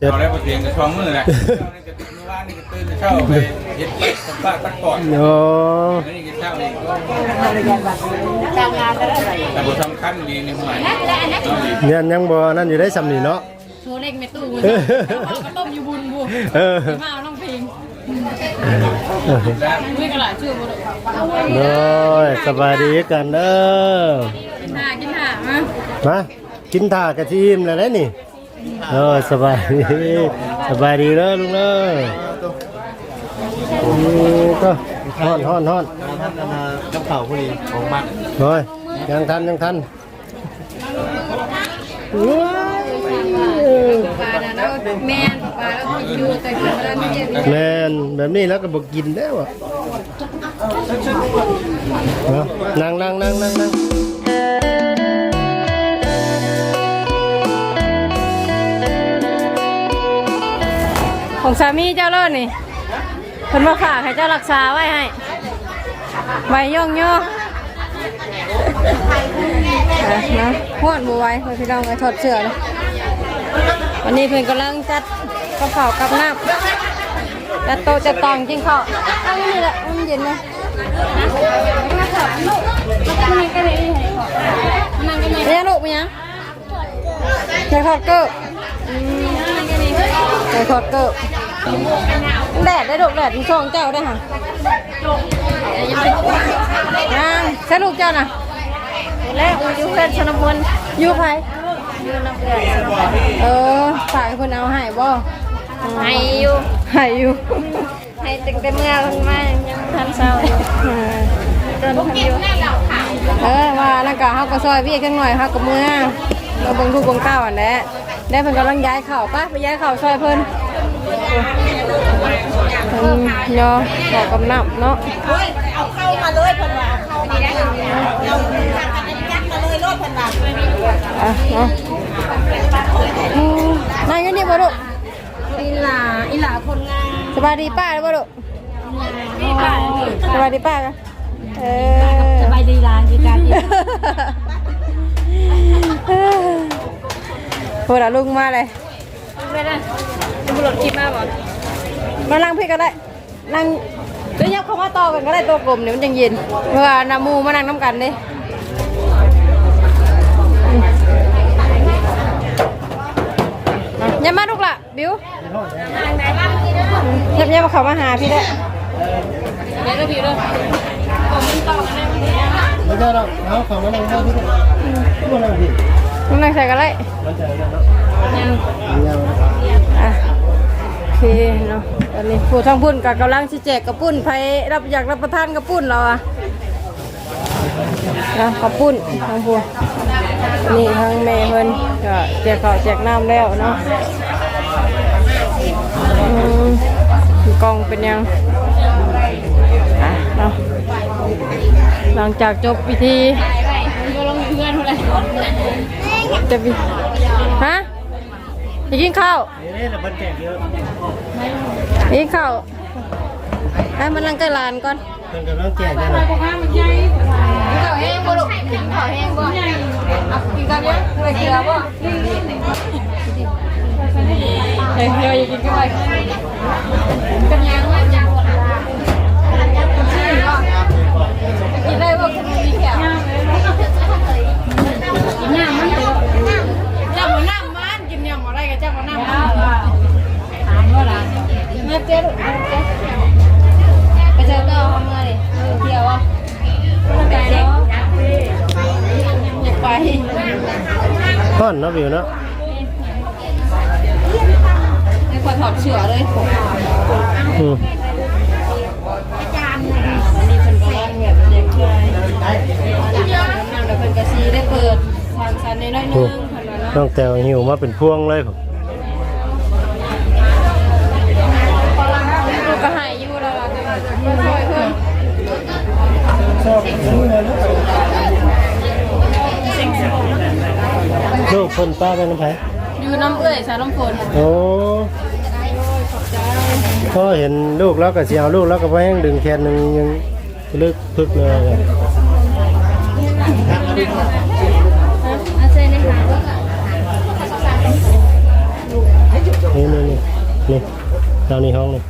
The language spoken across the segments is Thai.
เจ็ดเอาได้บทเรียนกับช่องมือแหละเมื่อวานนี่ก็ตื่นแต่เช้าไปเฮ็ดไปสัมภาษณ์ตักก่อนโอ้แล้วนี่ก็เช้านี่ก็ทำงานแล้วอะไรแต่บทสำคัญดีในหมายเนี่ยยังบ่นั่นอยู่ได้สำนีเนาะโชว์เล็กไม่ตู้บุญเอาก็ต้มอยู่บุญบุญเออมาเอาน้องเพลงและไม่กระหล่ำชื่อบุญโอ้ยสบายดีกันเด้อกินห่ากินห่ามามากินถ่ากะทิมแล้วได้นี่ โอ้ยสบายดีสบายดีเด้อลุงเด้อนี่ก็ฮ้อนฮ้อนฮ้อนกับเข่าพอดีของมักโอ้ยยังทันยังทันว้ายปลาน่ะแล้วแม่นปลาแล้วอยู่แต่กินแล้วไม่เย็นแม่นแบบนี้แล้วก็บอกกินแล้วอะเอานั่งนั่งนั่งนั่งนั่ง ของสามีเจ้าเลิศนี่เพิ่นมาฝากให้เจ้ารักษาไว้ให้ไว้ย่องย่อนะห้วนบัวไว้เพื่อพี่น้องไว้ถอดเสื้อเลยวันนี้เพิ่นกำลังจัดกระเป๋ากับน้ำจัดโต๊ะจัดตังกินข้าวตั้งนี่แหละมันเย็นนะเรียนลูกมั้ยยังอยากถอดเกอืม อยากถอดเกิบแดดได้ดอกแดดที่ช่องเจ้าได้ค่ะอ่าใช่ลูกเจ้าน่ะแล้วอยู่เพื่อนชนบทอยู่ไผอยู่น้ำเกลือเออฝากให้เพิ่นเอาให้บ่ให้อยู่ให้อยู่ให้ตึงแต่เมื่อลงมายังทันเศร้าอยู่เออจนทันอยู่เออว่านั่นก็เฮาก็ซอยพี่จังหน่อยเฮาก็เมื่อเราเบิ่งทุกเบิ่งเต้าอันแหละ ได้เพิ่นกำลังย้ายเข้าป่ะไปย้ายเข้าซอยเพิ่นเพิ่นยอขอกำนับเนาะเอาเข้ามาเลยเพิ่นว่าเอาเข้ามาเลยเราทางกันจักมาเลยรถเพิ่นว่าอะเนาะอืมนายอยู่นี่บ่ลูกอีหลาอีหลาคนงานสบายดีป้าบ่ลูกนี่ป่ะสบายดีป้ากันเออสบายดีหลานคือการที่ พูดอะลุงมาเลยไม่ได้บุรุษคิดมาบ่มานั่งพี่ก็ได้นั่งเดี๋ยวยับเข้ามาต่อกันก็ได้ตัวกลมเนี่ยมันยังเย็นเพราะว่านามูมานั่งน้ำกันเด้อะอยับมาลูกละบิวอยับยับเขามาหาพี่ได้เดี๋ยวเราบิวเลยไม่ได้หรอกเอาของมานั่งได้พี่ก็นั่งพี่นั่งใส่กั นเลยมันจะนั่นเนาะยาวอะโอเคเนาะตอนนี้ผู้ทางพุ่นกับกำลังชิแจกกระปุ้นใครรับอยากรับประทานกระปุ้นเราอะนะกระปุ้นทางผู้นี่ทางแม่เพิ่นก็แจกข้าวแจกน้ำแล้วเนาะอืมกล่องเป็นยังอะเนาะหลังจากจบพิธี จะไปฮะจะกินข้าวนี่แหละมันแจกเยอะกินข้าวให้มันนั่งใกล้ลานก่อนเพิ่นกำลังแจกกันนะกินข้าวแห้งบ่ลูกกินข้าวแห้งบ่เอากินข้าวเยอะเลยเกลือบ่เฮ้ยเฮ้ยกินกันไปกันยังยัง อนเนาะวิวเนาะให้คนถอดเสื้อเลยอืมอันนี้เป็นกำลังแบบเด็กเลยนั่เป็นกระซีได้เปิดทางสันน้อยนึโอ้งคนละเนาะต้องแต่วหิวมาเป็นพวงเลยผม นป้าเป็นน้ำไผ่อยู่น้ำเอื้อยสารลำฝนโอ้พอเห็นลูกแล้วก็เสียวลูกแล้วก็ไปแห้งดึงแขนหนึ่งยังลึกพึกเลยอาเซนในหานี่นี่เรานี่ห้องนี่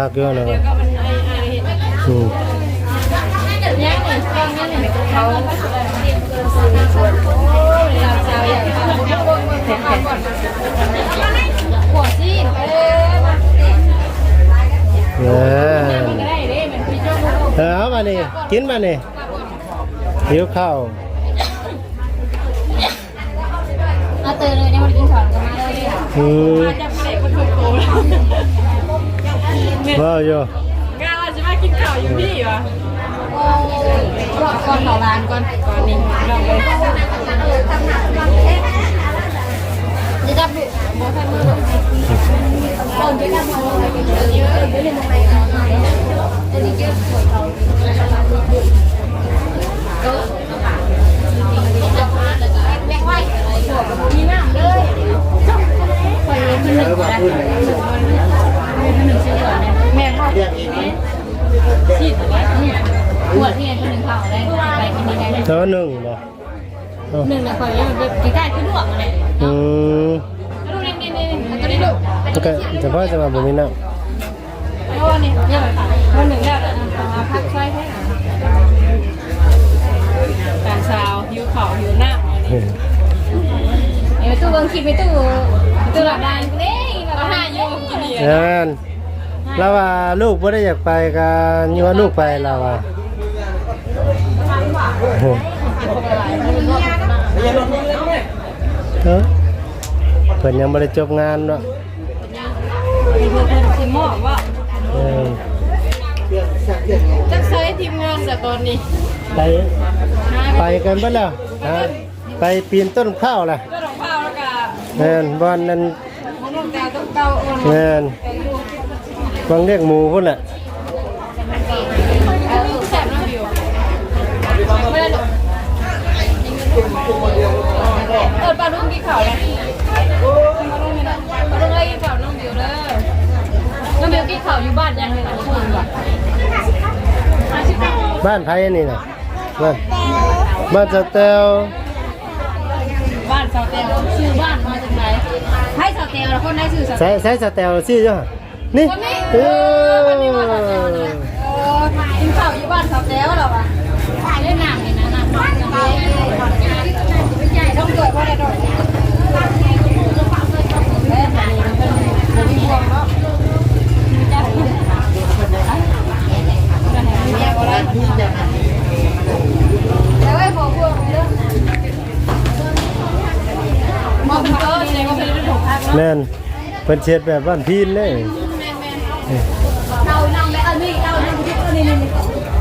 คักเยอะเดี๋ยวก็มันไอ้ไอ้เห็นอืมยังนี่กล้องนี่เนี่ยเขาโอ้ยเราสาวอยเอาเดี๋ยวแข็งก่อนหัวซีนเอ้ยมาเตือนพี่โจ้เออเอามานี่กินมานี่หิวข้าวเอาเตือนเลยเนี่ยมันกินข้าวกันมาเลยอืม ว้าวโยงานว่าจะมากินข้าวอยู่พี่วะโอ้รอก่อนต่อร้านก่อน พาะจะมาบ่มีน้โอ้นี่เยอะวันหนึ่งแล้วพักใส่ให้การสาวหิวขาวหิวหน้าำเฮ้ยเอ้ตู้เบิ่งคลิปไปตู้ตู้หลับได้เด้เราหาอยู่กินนี่เอิ้นเราว่าลูกบ่ได้อยากไปกันนี่ว่าลูกไปเราว่าเฮ้ยเอ้อเพิ่นยังบ่ได้จบงานเนาะ มีเพื่อนทีมอกว่าเออจักใช้ทีมงานแต่ตอนนี้ไปไปกันเบิดแล้วฮะไปปีนต้นข้าวล่ะก็ต้องเผาแล้วก็แม่นบ่อนนั้นมนต้องแต่ต้องเกาอ่อนแมนวางเรียกหมูพุ่นน่ะเออแซ่บน้ำอยู่ไม่ได้หรอกเออปลาลุงกินข้าวแล้วปลาลุงนี่นะปลาลุงเลยกินข้าวน้องบิวเด้อ น้องบิวกินข้าวอยู่บ้านยังเลยนะคุณว่ะบ้านไผอันนี่น่ะบ้านบ้านสะเตลบ้านสาวเตลชื่อบ้านมาจากไหนให้สาวเตลแล้วคนได้ชื่อสาวเตใช้ลใช้สะเตลซี่จ้ะนี่คนนี้เอเอออคนนี้มาสาวเตลเนี่ยเออกินข้าวอยู่บ้านสาวเตลเหรอวะเล่นหนังนี่นะหนังใหญ่ต้องด้วยเพราะอะไรด้วยเล่นแบบนี้เป็นเป็นพวงเนาะมีจ้ามีเมียก็ได้ แต่ว่าพอพวงเรื่องมอเป็นเออแสดงว่าเป็นเรื่องของภาคเนาะแม่นเป็นเช็ดแบบบ้านพีนเลยเรานำไปเอานี่เรานำที่ตัวนี้นี่นี่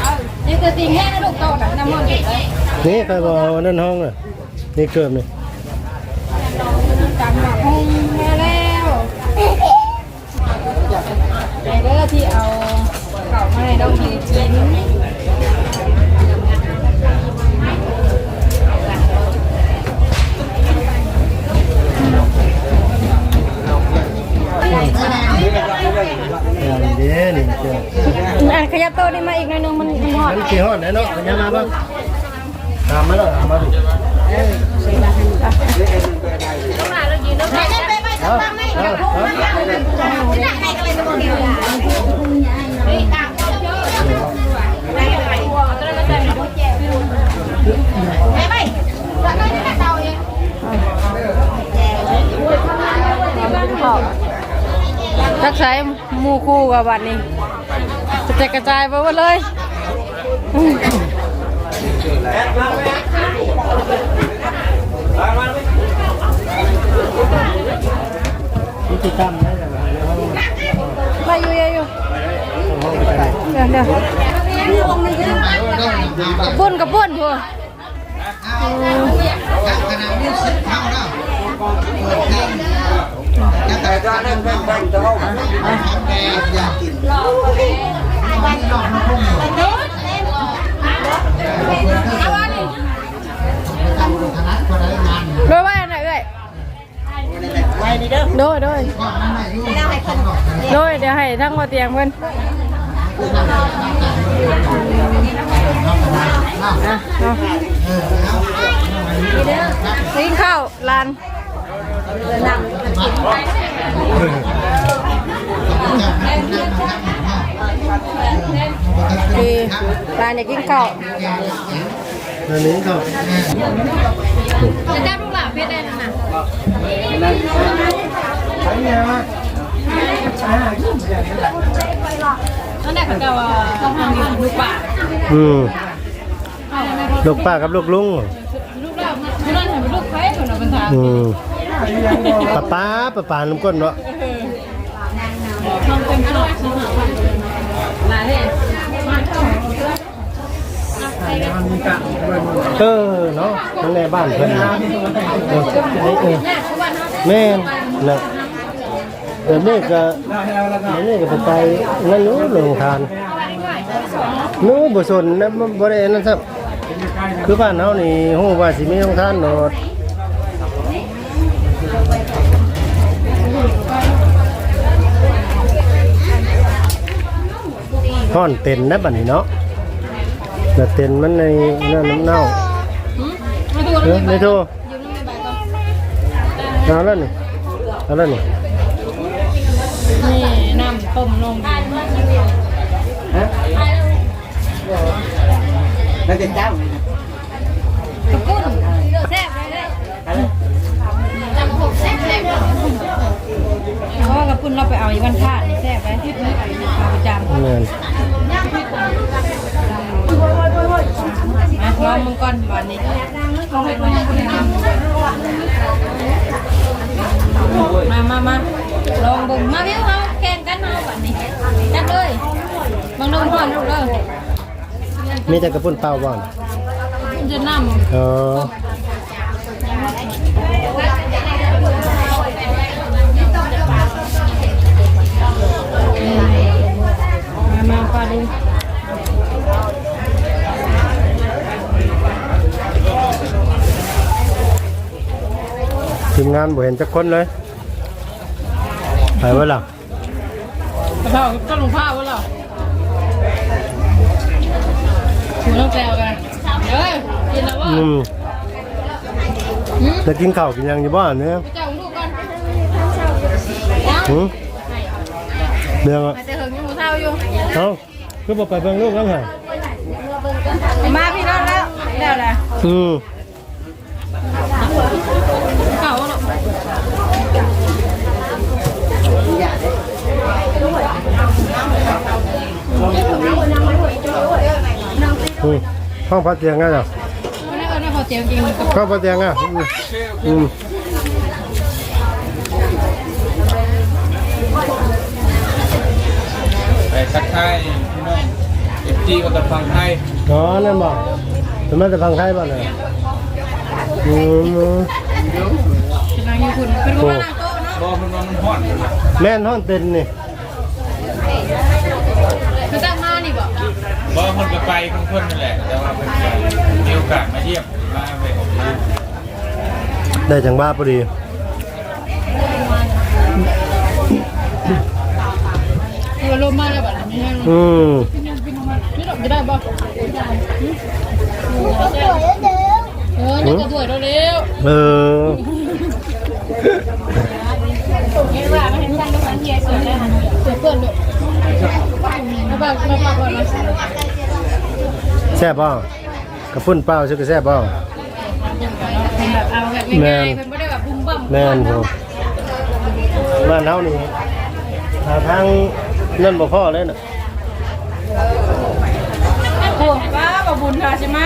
เอานี่คือติงแห้งนะลูกโตนะน้ำมันเด็ดเลยนี่ใครบอกเอานั่นห้องน่ะนี่เกิดนี่ ช้หมูคู่กับวันนี้จะกระจายไปหมดเลยพิธีกรรมได้แบบในห้องไปอยู่อยู่อยู่ห้องไปไหนเดี๋ยวเดี๋ยวบุญกับบุญพวกโดยว่นเอ่ยโดย โดยแล้วให้คนโดยเดี๋ยวให้ทั้งหมดเตียงเพื่อนกินข้าวลาน ดีลานอยากกินข้าวอันนี้ก็จะได้ลูกหลานเพชรได้นะน่ะนั่นแหละเขาจะว่าต้องทำลูกป่าอืมลูกป้ากับลูกลุงลูกเราลูกนั่นเห็นลูกใครคนละปัญหาอืม ป้าป้าป้าป้าน้ำก้นเนาะเออเนาะทั้งในบ้านเพิ่นนะเออเออเออแม่นน่ะเดี๋ยวนี้ก็เดี๋ยวนี้ก็ไปไกลนั่นนู้นโรงทานนู้นบ่สนนะมันบ่ได้นั่นซับคือบ้านเฮานี่ฮู้ว่าสิมีโรงทานโนด ฮ้อนเต็นนะบัดนี้เนาะแต่เต็นมันในนั่นน้ำเน่ามาดูเออไม่โทรยืมน้ำไม่ใบก่อนเอาแล้วนี่เอาแล้วนี่นี่น้ำต้มนมแล้วจะเจ้า นเราไปเอาอีวันพาดนี่แซ่บไว้ที่เอาประจำเงินมาลองมึงก่อนวันนี้มามามาลองบึงมาพี่เขาแข่งกันเอาวันนี้จัดเลยบางนมก่อนลูกเด้อมีแต่กระปุ่นเปล่าบ่อนมันจะน้เออ ปลาดูทีมงานบ่เห็นจักคนเลยไปว่าล่ะกระเพราก็ลงผ้าวะเหรอถูต้องแซวกันเฮ้ยกินแล้ววะอืมจะกินข้าวกินหยังอยู่บ้านเนี่ยเจ้าลูกก่อนหืมเรื่องอะ อาจจะถึงยังหมูเท่าอยู่ เอ้าคือบ่ไปเบิ่งลูกแล้วไงมาพี่น้องแล้วแล้วแหละอืมเก่าเนาะอืมห้องพักเตียงไงล่ะวันนี้เออเนี่ยพอเตียงจริงมันก็ห้องพักเตียงอะอืมอืม ทักทายพี่น้องเอฟจีกับตะฟังไทยอ๋อนั่นบ่สมัยจะฟังไทยบ่เนี่ยอืมนางอยู่คุณเป็นว่านางโต๊ะเนาะรอมันนอนมันฮ้อนแม่นห้องเต็นนี่คือตั้งมานี่บอกรอคนก็ไปของเพื่อนนั่นแหละแต่ว่าเพิ่นก็มีโอกาสมาเยี่ยมมาไปออกมาได้จังบ้าพอดีเออลมมาแล้วแบบนี้ อืมนี่ดอกจะได้บ่เออนี่ก็ด้วยเร็วเออเห็นว่าไม่เห็นตั้งต้องสังเกตเสือได้หันเสือเปื้อนด้วยมาบักมาบักก่อนนะแซ่บบ่กระปุ่นเปล่าชื่อกระแซ่บบ่เป็นแบบเอาแบบง่ายๆเป็นไม่ได้แบบบุ้มบั่มแม่นบ่บ้านเฮานี่ทาง นั่นบ่พอเลยน่ะโอ้ว้าบ่บุญค่ะใช่ไหม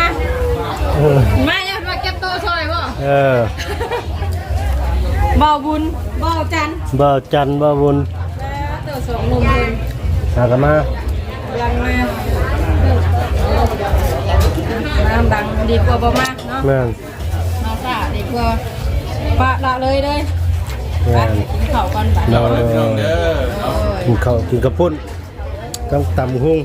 เออมาเนี่ยมาเก็บโตซอยบ่เออบ่บุญบ่จันบ่จันทร์บ่บุญเตอสองลุมบุญหากันมาลังมาน้ำดังดีกว่าบ่มากเนาะแม่นน้องสาดีกว่าปะละเลยเลยแม่นกินข้าวก่อนบัดเอเอาเลยพี่น้องอเด้อเนาะ กินข้าวกินกระปุ่นต้องตำหุ้ง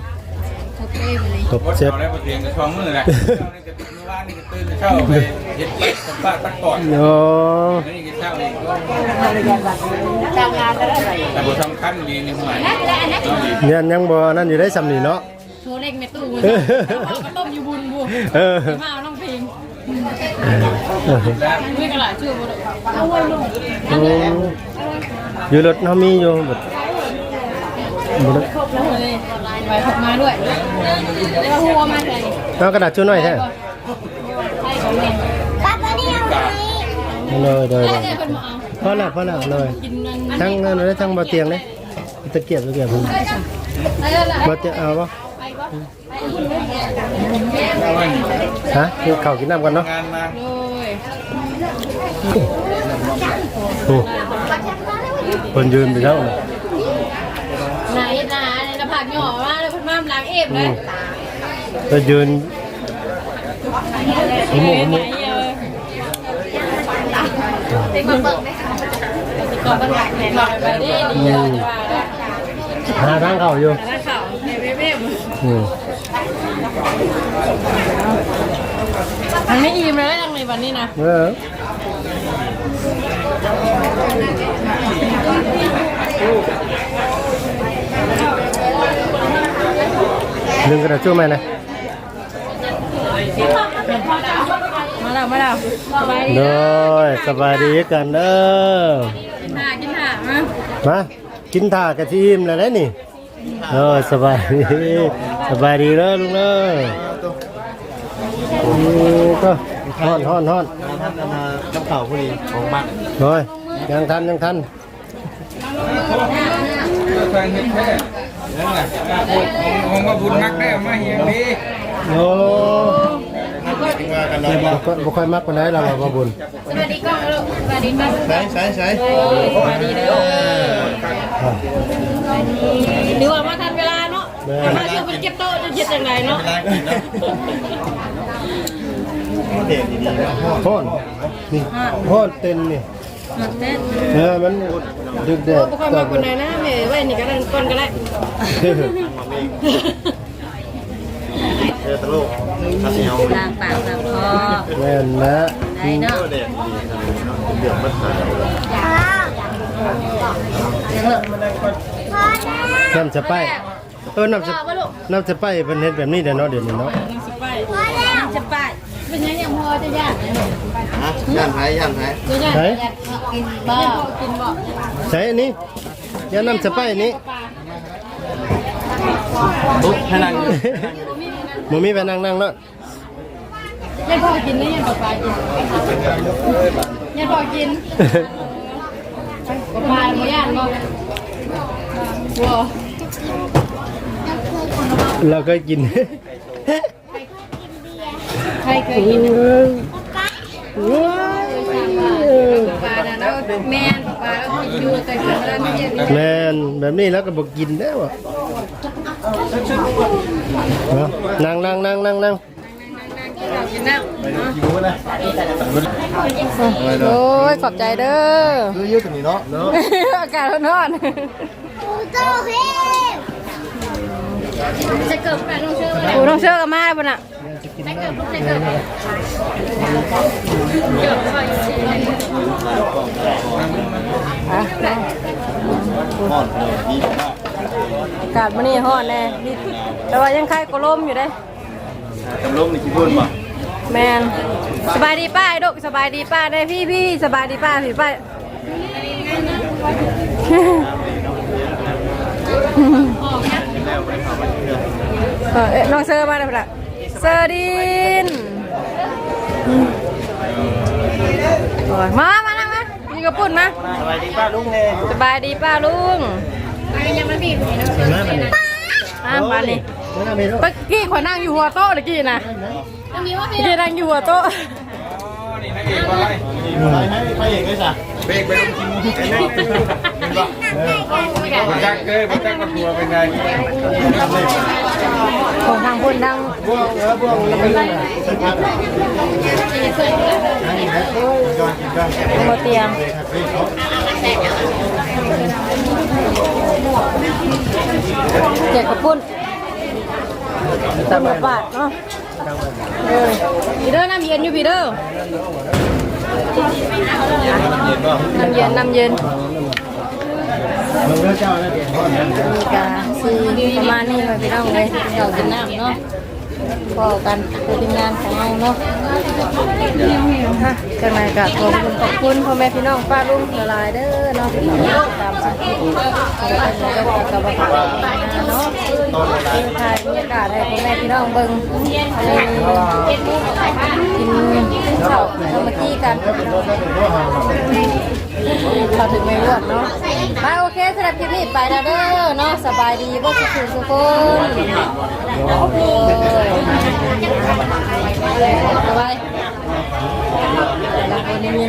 โอเคไปเลยตบวัดเจ็บเขาได้บทเรียนกับช่องมือแหละเช้านี่ก็ตื่นเมื่อวานนี่ก็ตื่นแต่เช้าไปเฮ็ดไปสัมภาษณ์พักผ่อนโอ้แล้วนี่ก็เช้านี่ก็ทำงานก็ได้แต่บ่สำคัญดีในหัวนี่เอาดีเนี่ยยังบ่นั่นอยู่ได้สำนี่เนาะ โชว์เล็กในตู้ก็ต้มอยู่บุญบุเออ มาเอาน้องเออมีกระดาษชื่อบ่ได้อืมอยู่รถเฮามีอยู่แบบบ่ได้ ครบแล้วเลยไปขับมาด้วยแล้วหัวมาใส่เอากระดาษชูหน่อยแท้ใช่ของเนี่ยเลยเลยแล้วเลยเดี๋ยวเพิ่นมาเอาพอแล้วพอแล้วเลยทั้งนั้นเลยทั้งบ่เตียงเลยตะเกียบตะเกียบพุ่นแล้วล่ะบ่เตียงเอาปบ่ฮะกินข้าวกินน้ำกันเนาะงานมาโดยโอ้เพิ่นยืนไปแล้วาผากหย่อมาแล้วเพิ่นมาล้างเอฟอืเลยมเพิ่นยืนไหนไหนเออเด็กเบิ่งก่อนมันหลักแหน่หน่อยไปดิดีเยอะจะว่าแล้วหาทางเข้าอยู่แต่ถ้าข่าวเว็บเว็บอืมมันไม่อิ่มเลยยังในวันนี้นะเออ ดึงกระดาษชูไหมนะมาแล้วมาแล้วสบายดีโดยสบายดีกันเด้อกินถ่ากินถ่ามามากินถ่ากระทีมแล้วนะนี่โอ้ยสบายดีสบายดีเด้อลุงเด้ออืมก็ฮ้อนฮ้อนฮ้อนมาท่านเอามากับข่าวพอดีของบ้านโอ้ยยังทันยังทัน แฟนเฮ็ดแท้นั่นแหละของมาบุญมักได้มาเฮียงดีโอ้ว่ากันยเนาะบ่ค่อยบ่ค่อยมักปานใดเราบ่บุญสวัสดีกล้องลูกสวัสดีครับใช้ใช้ใช้สวัสดีเด้อดูว่ามาทันเวลาเนาะมาช่วยคนเก็บโต๊ะจะเจ็ดยังไงเนาะพ่อนนี่ฮ้อนเต็นนี่ มันเต้นเออมันดึกแดดบ่ค่อยมาคนไหนนะแม่ไว้นี่ก็ได้ก่อนก็ได้เจอตะลุกทัศน์เอาล้างปากล้างคอแม่นนะได้เนาะเด็กดีนะเดือดมันหายน้ำจะไปเออน้ำจะน้ำจะไปเป็นเฮ็ดแบบนี้เด้อเนาะเดี๋ยวนี้เนาะ นี่สิไปนี่จะไป เป็นยังยังพอจะยากเลยฮะย่านหายย่านหายจะยากอยากกินบ่กินบ่ใช้อันนี้ยาน้ำจะไปอันนี้ตุ๊กให้นั่งหมูมีไปนั่งนั่งเนาะยังพอกินนี่ยังปลากินยังพอกินปลาหมูย่างบ่ว้าเราก็กิน ใครเคยกินปลาน่ะแล้วแม่นปลาแล้วอยู่แต่กินแล้วไม่เยอะแมนแบบนี้แล้วก็บอกกินแล้วอะเนาะนั่งนั่งนั่งนั่งนั่งกินน้ำโอ้ยขอบใจเด้อ ยืดตรงนี้เนาะเนาะ อากาศร้อน จะเกิดอะไรน้องเชื่อโอ้น้องเชื่อกับมาบ่น่ะจะเกิดจะเกิดอะพ่อนเลยดีอากาศมื้อนี้ร้อนแน่นี่แต่ว่ายังคล้ายกลมอยู่เด้กำลังในขี้พุ่นป่ะแมนสบายดีป้าไอ้ดกสบายดีป้าได้พี่พี่สบายดีป้าพี่ป้า เออเอ๊ะน้องเซอร์มาแล้วละเซอร์ดินโอ้ยมามานั่งมานี่ก็ปุ่นมาสบายดีป้าลุงเน่สบายดีป้าลุงยังไม่บีบเห็นไหมมันนี่อะมานี่มันน่ามีด้วยเมื่อกี้ข่อยนั่งอยู่หัวโต๊ะเมื่อกี้นะเมื่อกี้นั่งอยู่หัวโต๊ะนี่นักเอกอะไรไปให้ไปเอกเลยจ้ะเบรกไปลงทีมไอ้นี่เป็นบ่บ่จักเอ้ยบ่จักกับตัวเป็นไงของทางพุ่นทางพวกเออพวกเราไม่รู้นะหัวเตียงเจ็ดกระปุ้นสามบาทเนาะเออพีเดอร์น้ำเย็นอยู่พีเดอร์น้ำเย็นน้ำเย็น มึงเลือกเจ้าแล้วเดี๋ยวพ่อนะมีกาซีประมาณนี้เลยพี่น้องเลยเดี๋ยวกินน้ำเนาะพอกันคือทีมงานของเราเนาะฮะจังไหนก็ขอบคุณขอบคุณพ่อแม่พี่น้องป้าลุงละลายเด้อเนาะที่ตามสังเกตแล้วก็กับกับเนาะถ่ายบรรยากาศให้พ่อแม่พี่น้องเบิ่งเลยกินข้าวทำมาที่กันเราถึงไม่รวดเนาะไปโอเค สำหรับคลิปนี้ไปแล้วเด้อเนาะสบายดีบ่สุขสุขคนโอ้ยสบายแล้วคนนี้